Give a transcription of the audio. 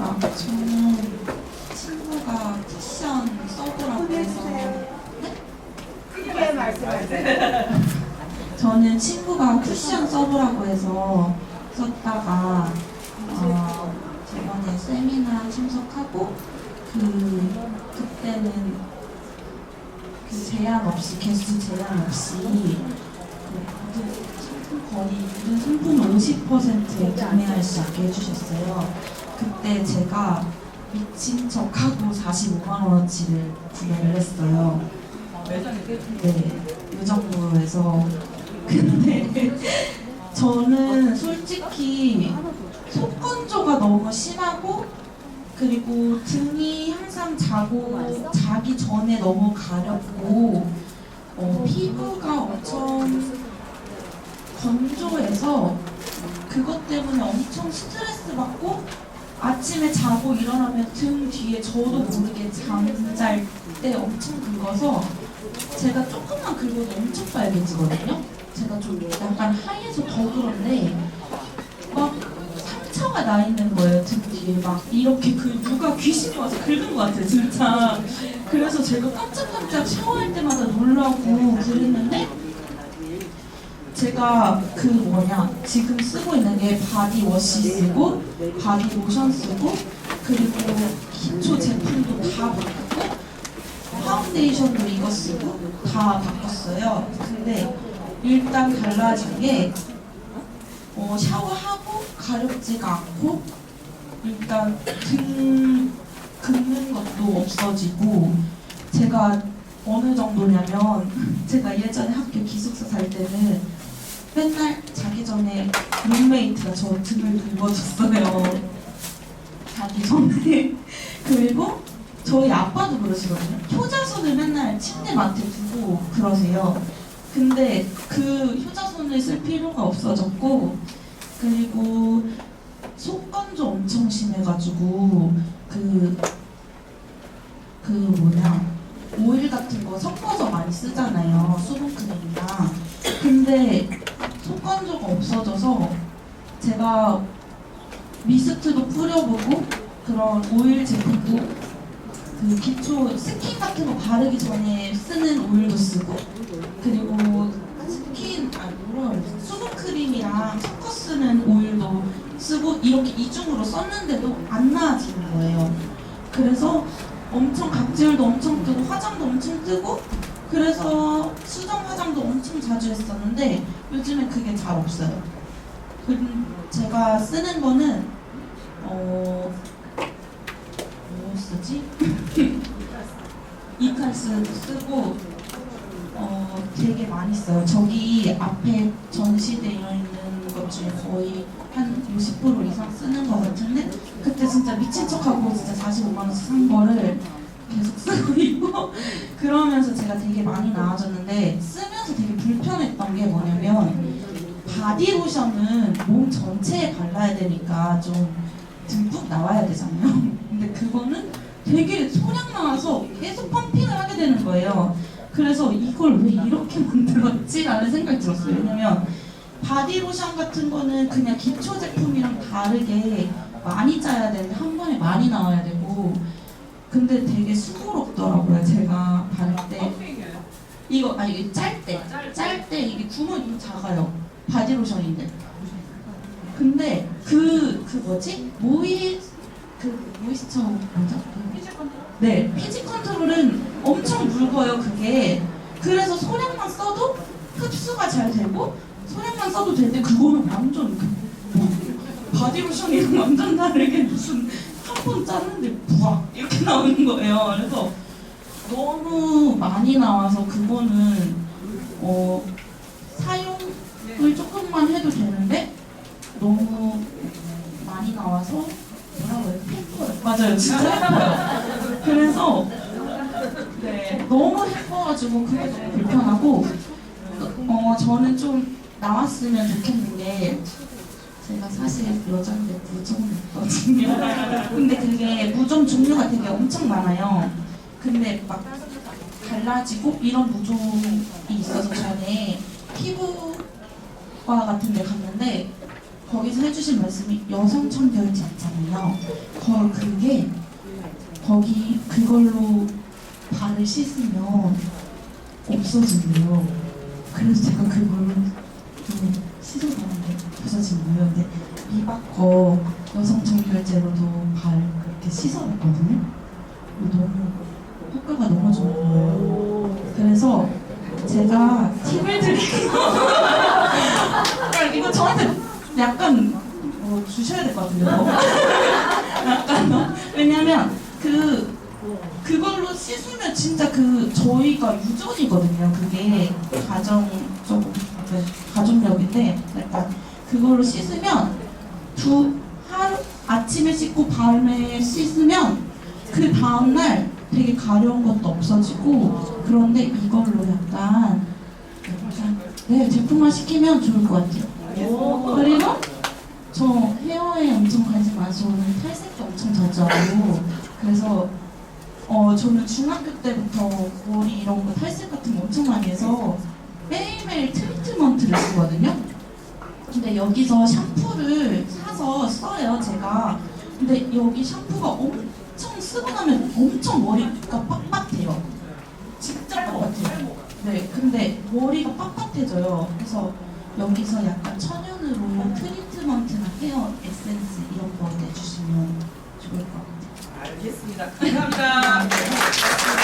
아, 저는 친구가 쿠션 써보라고 해서 크게 말씀하세요. 저는 친구가 쿠션 써보라고 해서 썼다가 어, 저번에 세미나 참석하고 그 그때는 그 제한 없이 개수 제한 없이 그 모든 상품 거의 모든 상품 50%에 구매할 수 있게 해주셨어요. 그때 제가 미친 척하고 45만 원어치를 구매를 했어요. 네, 이 정도에서 근데 저는 솔직히 속건조가 너무 심하고 그리고 등이 항상 자고 자기 전에 너무 가렵고 어, 피부가 엄청 건조해서 그것 때문에 엄청 스트레스 받고 아침에 자고 일어나면 등 뒤에 저도 모르게 잠잘 때 엄청 긁어서 제가 조금만 긁어도 엄청 빨개지거든요. 제가 좀 약간 하얘서 더 그런데 막 상처가 나 있는 거예요 등 뒤에 막 이렇게 그 누가 귀신이 와서 긁은 것 같아요 진짜. 그래서 제가 깜짝깜짝 샤워할 때마다 놀라고 그랬는데 제가 그 뭐냐 지금 쓰고 있는 게 바디워시 쓰고 바디 로션 쓰고 그리고 기초 제품도 다 바꾸고 파운데이션도 이거 쓰고 다 바꿨어요. 근데 일단 달라진 게 어, 샤워하고 가렵지가 않고 일단 등 긁는 것도 없어지고 제가 어느 정도냐면 제가 예전에 학교 기숙사 살 때는 맨날 자기 전에 룸메이트가 저 등을 긁어줬어요. 자기 전에 그리고 저희 아빠도 그러시거든요. 효자손을 맨날 침대 맡에 두고 그러세요. 근데 그 효자손을 쓸 필요가 없어졌고 그리고 속건조 엄청 심해가지고 그, 그 뭐냐 오일 같은 거 섞어서 많이 쓰잖아요. 수분크림이랑. 근데 속건조가 없어져서 제가 미스트도 뿌려보고 그런 오일 제품도 그 기초 스킨 같은 거 바르기 전에 쓰는 오일도 쓰고 그리고 스킨 아 뭐라 그래 수분 크림이랑 섞어 쓰는 오일도 쓰고 이렇게 이중으로 썼는데도 안 나아지는 거예요. 그래서 엄청 각질도 엄청 뜨고 화장도 엄청 뜨고 그래서 수정 자주 했었는데 요즘엔 그게 잘 없어요. 그 제가 쓰는 거는 어 뭐 쓰지? 이칼스도 쓰고 어 되게 많이 써요. 저기 앞에 전시되어 있는 것 중에 거의 한 50% 이상 쓰는 것 같은데 그때 진짜 미친 척하고 진짜 45만 원씩 산 거를 계속 쓰고 있고 그러면서 제가 되게 많이 나아졌는데 쓰면서 되게 불편했던 게 뭐냐면 바디로션은 몸 전체에 발라야 되니까 좀 듬뿍 나와야 되잖아요. 근데 그거는 되게 소량 나와서 계속 펌핑을 하게 되는 거예요. 그래서 이걸 왜 이렇게 만들었지? 라는 생각이 들었어요. 왜냐면 바디로션 같은 거는 그냥 기초 제품이랑 다르게 많이 짜야 되는데 한 번에 많이 나와야 되고 근데 되게 수고롭더라고요. 제가 때. 이거 아니 이게 짤때짤 때. 이게 구멍이 좀 작아요. 바디로션인데. 근데 그 그 뭐지? 모이 그 모이스처 뭐죠? 네 피지 컨트롤은 엄청 묽어요 그게. 그래서 소량만 써도 흡수가 잘 되고 소량만 써도 되는데 그거는 완전 그 뭐, 바디로션이랑 완전 다르게 무슨 한번 짰는데 부악 이렇게 나오는 거예요. 그래서 너무 많이 나와서 그거는 어 사용을 조금만 해도 되는데 너무 많이 나와서 뭐라고 해요? 맞아요 진짜. 그래서 네 너무 예뻐가지고 그게 너무 불편하고 어 저는 좀 나왔으면 좋겠는 게 제가 사실 여자인데 근데 그게 무좀 종류가 되게 엄청 많아요 근데 막 갈라지고 이런 무좀이 있어서 전에 피부과 같은 데 갔는데 거기서 해주신 말씀이 여성 청결제 있잖아요. 거 그게 거기 그걸로 발을 씻으면 없어진대요. 그래서 제가 그걸로 좀 씻어봤는데 없어진 거예요. 근데 미박 거 여성 청결제로도 발 그렇게 씻어봤거든요. 너무 효과가 너무 거예요. 그래서 제가 팁을 드리고 그러니까 이거 저한테 약간 뭐 주셔야 될 것 같은데요. 약간 어? 왜냐면 그 그걸로 씻으면 진짜 그 저희가 유전이거든요. 그게 가정적 네, 가족력인데 약간 그걸로 씻으면 두 아침에 씻고 밤에 씻으면 그 다음 날 되게 가려운 것도 없어지고 그런데 이걸로 약간 네 제품화 시키면 좋을 것 같아요. 그리고 저 헤어에 엄청 관심 많아서 저는 탈색도 엄청 자주 하고 그래서 어 저는 중학교 때부터 머리 이런 거 탈색 같은 거 엄청 많이 해서 매일매일 트리트먼트를 쓰거든요. 근데 여기서 샴푸를 사서 써요 제가. 근데 여기 샴푸가 엄청 쓰고 나면 엄청 머리가 빳빳해요. 진짜 빳빳해요. 네, 근데 머리가 빳빳해져요. 그래서 여기서 약간 천연으로 트리트먼트나 헤어 에센스 이런 거 내주시면 좋을 것 같아요. 알겠습니다. 감사합니다.